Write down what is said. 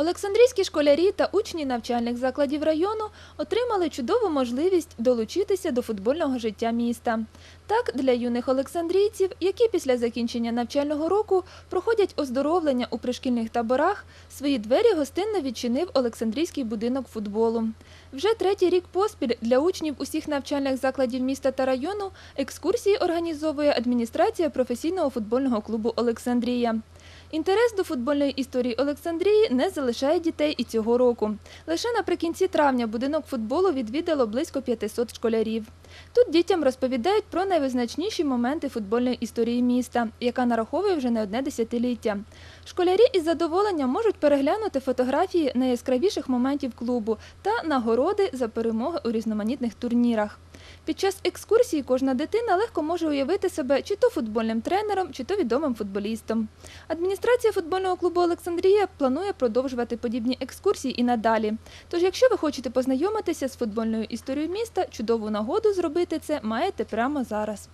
Олександрійські школярі та учні навчальних закладів району отримали чудову можливість долучитися до футбольного життя міста. Так, для юних олександрійців, які після закінчення навчального року проходять оздоровлення у пришкільних таборах, свої двері гостинно відчинив Олександрійський будинок футболу. Вже третій рік поспіль для учнів усіх навчальних закладів міста та району екскурсії організовує адміністрація професійного футбольного клубу Олександрія. Інтерес до футбольної історії Олександрії не залишає дітей і цього року. Лише наприкінці травня будинок футболу відвідало близько 500 школярів. Тут дітям розповідають про найвизначніші моменти футбольної історії міста, яка нараховує вже не одне десятиліття. Школярі із задоволенням можуть переглянути фотографії найяскравіших моментів клубу та нагороди за перемоги у різноманітних турнірах. Під час екскурсії кожна дитина легко може уявити себе чи то футбольним тренером, чи то відомим футболістом. Адміністрація футбольного клубу Олександрія планує продовжувати подібні екскурсії і надалі. Тож, якщо ви хочете познайомитися з футбольною історією міста, чудову нагоду зробити це маєте прямо зараз.